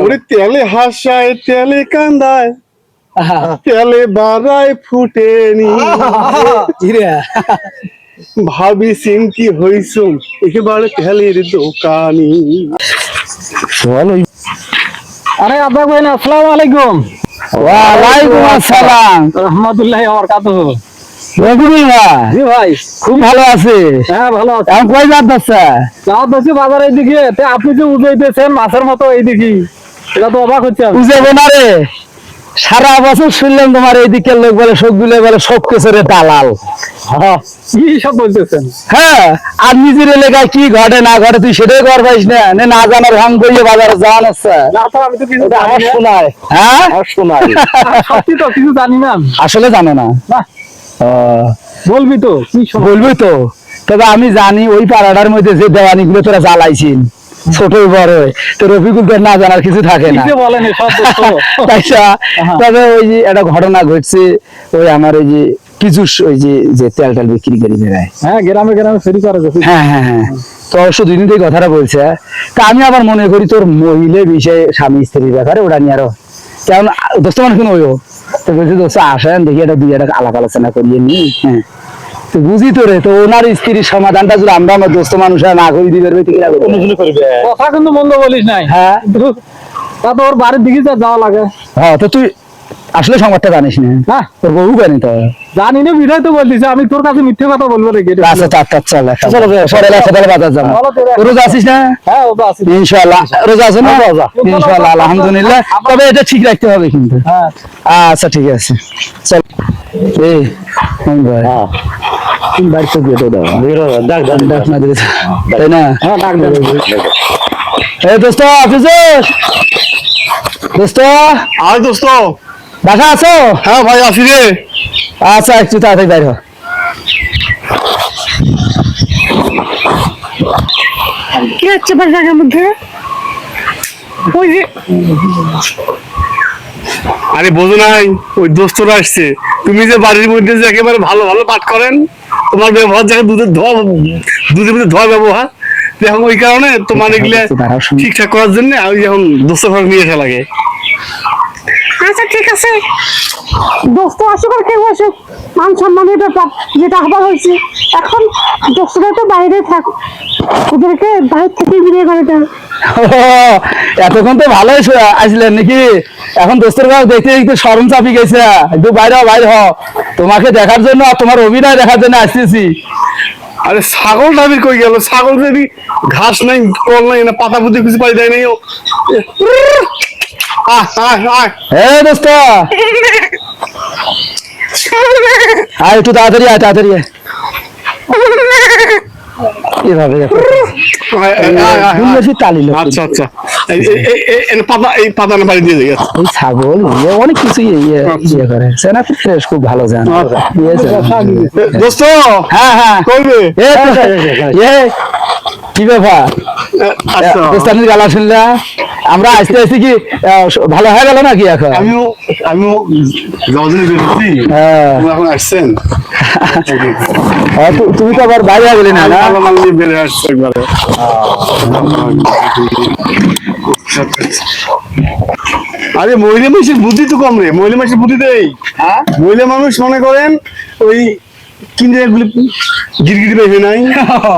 ওরে তেলে হাসায় তেলে কান্দায় তেলে বাড়ায় ফুটেনি ভাবি সিমকি হইসুম একেবারে তেলের দোকানি। আরে আব্বা কইন আসসালামু আলাইকুম। ওয়ালাইকুম আসসালাম। রহমাতুল্লাহ বরকাতুহু। ভাই। খুব ভালো আছে। হ্যাঁ ভালো আছি। এখন কই যাচ্ছে? যাও তো বাজার এইদিকে আপনি যে উজাইতেছেন মাছের মতো এইদিকে। এটা তো অবাক হচ্ছে আমি। না রে সারা বছর শুনলাম তোমার এইদিকে লোক বলে সবগুলো বলে দালাল। হ্যাঁ, কি সব বলতেছেন? হ্যাঁ আর নিজের এলাকায় কি ঘটে না ঘটে তুই সেটাই কর পাইস না না জানার ভাঙ করিয়ে বাজারে আছে আমার শোনায়। হ্যাঁ? শোনাই সত্যি তো কিছু জানি না আসলে জানে না। বলবি তো কি বলবি তো। তবে আমি জানি ওই পাড়াটার মধ্যে যে দেওয়ানি গুলো তোরা জ্বালাইছিস। ছোট বড় তো রফিকুল তোর না জানার কিছু থাকে না। তবে ওই যে একটা ঘটনা ঘটছে ওই আমার ওই যে পিজুস ওই যে যে তেল টেল বিক্রি করে বেড়ায়। হ্যাঁ গ্রামে গ্রামে ফেরি করে হ্যাঁ হ্যাঁ হ্যাঁ। তো অবশ্য দুই দিন থেকে কথাটা বলছে। তা আমি আবার মনে করি তোর মহিলা বিষয়ে স্বামী স্ত্রীর ব্যাপারে ওটা নিয়ে আরও কেমন দোস্ত মানুষ কোনো ওইও তো বলছি দোস্ত আসেন দেখি একটা দুই একটা আলাপ আলোচনা করিয়ে নি হ্যাঁ। তো বুঝি তো রে তো ওনার স্ত্রীর সমাধানটা যদি আমরা আমার দোস্ত মানুষ না করি দিবে কথা কিন্তু মন্দ বলিস নাই। হ্যাঁ। তা তো ওর বাড়ির দিকে যাওয়া লাগে। হ্যাঁ তো তুই আসলে সংবাদটা জানিস না? না। তোর বউ জানি তো। জানি না বিধায় তো বলতিস আমি তোর কাছে মিথ্যে কথা বলব নাকি? আচ্ছা চার চার চল পরে রাখা তাহলে বাজার যাব। রোজা আছিস না? হ্যাঁ ইনশাআল্লাহ। রোজা আছে না? ইনশাআল্লাহ আলহামদুলিল্লাহ। তবে এটা ঠিক রাখতে হবে কিন্তু। হ্যাঁ। আচ্ছা ঠিক আছে। চল। এই ভাই। তুমি বেরো দাও ডাক না দিলে তাই না? হ্যাঁ ডাক দেন এই দোস্ত অফিসে? দোস্ত? আর দোস্ত। বাসা আছো? হ্যাঁ ভাই আসি রে। আচ্ছা একটু তাড়াতাড়ি বাইর হ। কি হচ্ছে বাজারের মধ্যে? ওই যে আরে বোঝো নাই ওই দোস্তরা আসছে। তুমি যে বাড়ির মধ্যে যে একেবারে ভালো ভালো পাঠ করেন তোমার ব্যবহার যাকে দুধের ধোয়া দুধের মধ্যে ধোয়া ব্যবহার। তো এখন ওই কারণে তোমার এগুলো ঠিকঠাক করার জন্য আমি যখন দোস্ত নিয়ে আসা লাগে। আচ্ছা ঠিক আছে। দোস্ত আসুক আর কেউ আসুক মান সম্মানের ব্যাপার যেটা হবার হয়েছে। এখন দোস্তরা তো বাইরে থাক ওদেরকে বাইরে থেকে বিয়ে করে দেন এতক্ষণ তো ভালোই আসলেন নাকি? এখন দোস্তের গাছ দেখতে দেখতে সরম চাপি গেছে। একটু বাইরে হও, বাইরে হ তোমাকে দেখার জন্য আর তোমার অভিনয় দেখার জন্য আসতেছি। আরে ছাগল দাবির কই গেল? ছাগল যদি ঘাস নাই কল নাই না পাতা পুঁতি কিছু পাই দেয় নাই ও আহ আহ আহ। হে দোস্ত। আয় একটু তাড়াতাড়ি আয় তাড়াতাড়ি আয়। এভাবে লোক। আচ্ছা আচ্ছা। এই পাতা বাড়ি দিয়ে এই ছাগল ইয়ে অনেক কিছু ইয়ে ইয়ে করে। সেনা ফ্রেশ খুব ভালো জান। আচ্ছা। দোস্ত হ্যাঁ হ্যাঁ। কইবে? এ এ কি ব্যাপার? আচ্ছা। দোস্তানির গালা শুনলা? আমরা আসতে আসতে কি ভালো হয়ে গেল নাকি এখন? আমিও আমিও বেরোচ্ছি। হ্যাঁ। এখন আসছেন? হ্যাঁ, তুমি তো আবার বাইরে গেলে না আসছে একবারে। আরে মহিলা মানুষের বুদ্ধি তো কম রে। মহিলা মানুষের বুদ্ধি দেই। হ্যাঁ? মহিলা মানুষ মনে করেন ওই কিনে এগুলি গিরগিরি বেশি নাই।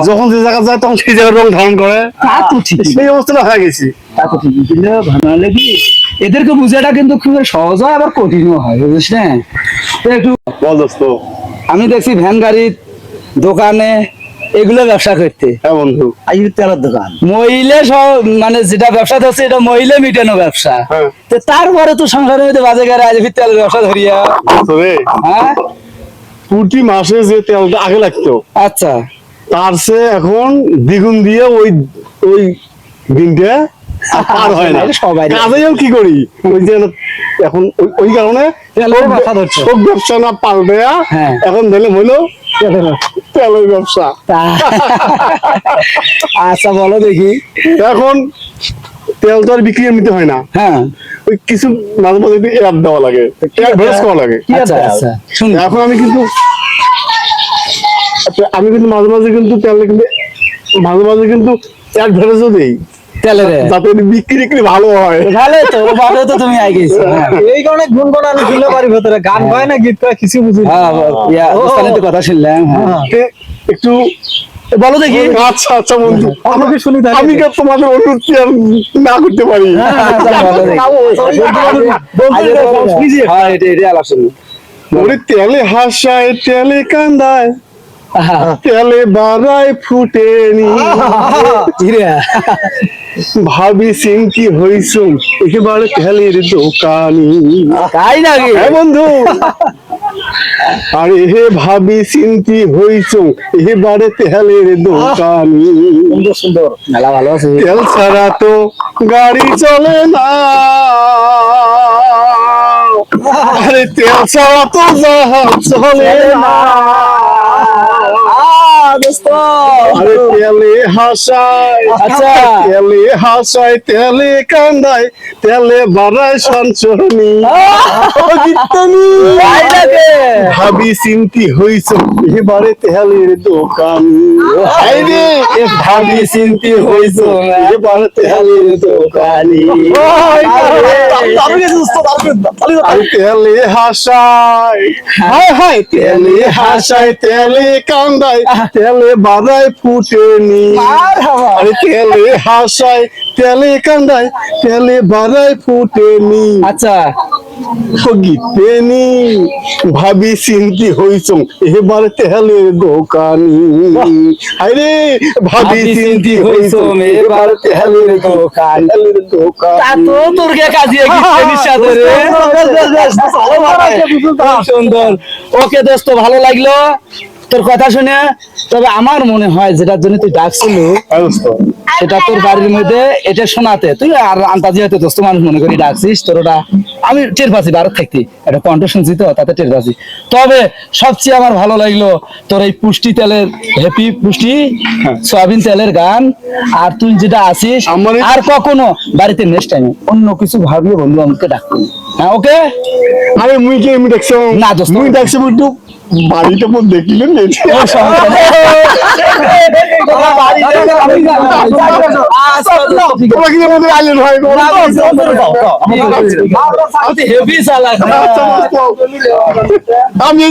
যখন যে জায়গা যায় তখন সেই জায়গার রং ধারণ করে। তা তো ঠিক সেই অবস্থাটা হয়ে গেছি। তা তো ঠিকই। কিন্তু ভালো কি এদেরকে বুঝাটা কিন্তু খুব সহজ হয় আবার কঠিনও হয় বুঝিস না? একটু বল দোস্ত। আমি দেখছি ভ্যান গাড়ি দোকানে এগুলো ব্যবসা করতে। হ্যাঁ বন্ধু। আইয়ুর তেলের দোকান। মহিলা সব মানে যেটা ব্যবসা হচ্ছে এটা মহিলা মিটানো ব্যবসা। হ্যাঁ। তো তারপরে তো সংসারের মধ্যে বাজে গেলে আজ তেলের ব্যবসা ধরিয়া। হ্যাঁ? প্রতি মাসে যে তেলটা আগে লাগতো আচ্ছা। তার সে এখন দ্বিগুণ দিয়ে ওই ওই দিনটা আর পার হয় না। এটা সবারই। কাজেও কি করি? ওই যে এখন ওই- কারণে সব ব্যবসা না পাল্টে হ্যাঁ। এখন দিলে হইল তেলের ব্যবসা। আচ্ছা বলো দেখি। এখন তেল তো আর বিক্রি এমনিতে হয় না। হ্যাঁ। ওই কিছু মাঝে মাঝে অ্যাড দেওয়া লাগে। করা লাগে। আচ্ছা আচ্ছা। শুন এখন আমি কিন্তু আচ্ছা, আমি কিন্তু মাঝে মাঝে কিন্তু তেল কিন্তু মাঝে মাঝে কিন্তু অ্যাডভার্টাইজও দিই। তেলেরে। যাতে বিক্রি বিক্রি ভালো হয়। ভালো তো ভালো তো তুমি গেছো হ্যাঁ। এই কারণে গুনগুন আমি শুনলে পারি ভেতরে। গান গায় না গীত গায় কিছু বুঝি না। হ্যাঁ ইয়া কথা শুনলাম হ্যাঁ। একটু বলো দেখি। আচ্ছা আচ্ছা বন্ধু। আমাকে শুনি তাহলে। আমি কি তোমাদের অনুরোধ কি আর না করতে পারি? ওরে তেলে হাসায় তেলে কান্দায় তেলে বাড়ায় ফুটেনি। ভাবি সিংকি হইছুম একেবারে তেলের দোকানি। তাই নাকি? হ্যাঁ বন্ধু। আরে হে ভাবি চিন্তি হইছুম এবারে তেলের দোকান। সুন্দর সুন্দর। মেলা ভালো আছে। তেল ছাড়া তো গাড়ি চলে না। আরে তেল ছাড়া তো জাহাজ চলে না। আরে তেলে হাসায় আচ্ছা। তেলে হাসায় তেলে কান্দায় তেলে বাড়ায় সঞ্চরণী ভাবি চিন্তি হইছ এবারে তেলের দোকান। ভাবি চিন্তি হইছ এবারে তেলের দোকানি। তেলে হাসায় হায়। হায় তেলে হাসায় তেলে কান্দায় তেলে বাদায় ফুটেনি আরে তেলে হাসায় তেলে কান্দায় তেলে বাদায় ফুটেনি আচ্ছা গীতেনি ভাবি চিন্তি হইছ এবার তেলের দোকানি আরে ভাবি চিন্তি হইছ এবার তেলের দোকান তা তো তোর কে কাজিয়ে গিয়ে নিঃসাদে রে সুন্দর ওকে দোস্ত ভালো লাগল তোর কথা শুনে তবে আমার মনে হয় যেটার জন্য তুই ডাকছিল সেটা তোর বাড়ির মধ্যে এটা শোনাতে। তুই আর আন্তাজি হয়তো দোস্ত মানুষ মনে করি ডাকছিস তোর ওটা আমি টের পাচ্ছি ভারত থাকতি। একটা কণ্ঠ শুনছি তো তাতে টের পাচ্ছি। তবে সবচেয়ে আমার ভালো লাগল তোর এই পুষ্টি তেলের হ্যাপি পুষ্টি সয়াবিন তেলের গান। আর তুই যেটা আছিস আমার আর কখনো বাড়িতে নেক্সট টাইম অন্য কিছু ভাবিয়ে বন্ধু আমাকে ডাকবি হ্যাঁ ওকে আরে মুই কি আমি দেখছ? না, দোস্ত। মুই দেখছ একটু বাড়িটা পর দেখিলেন হয় আমি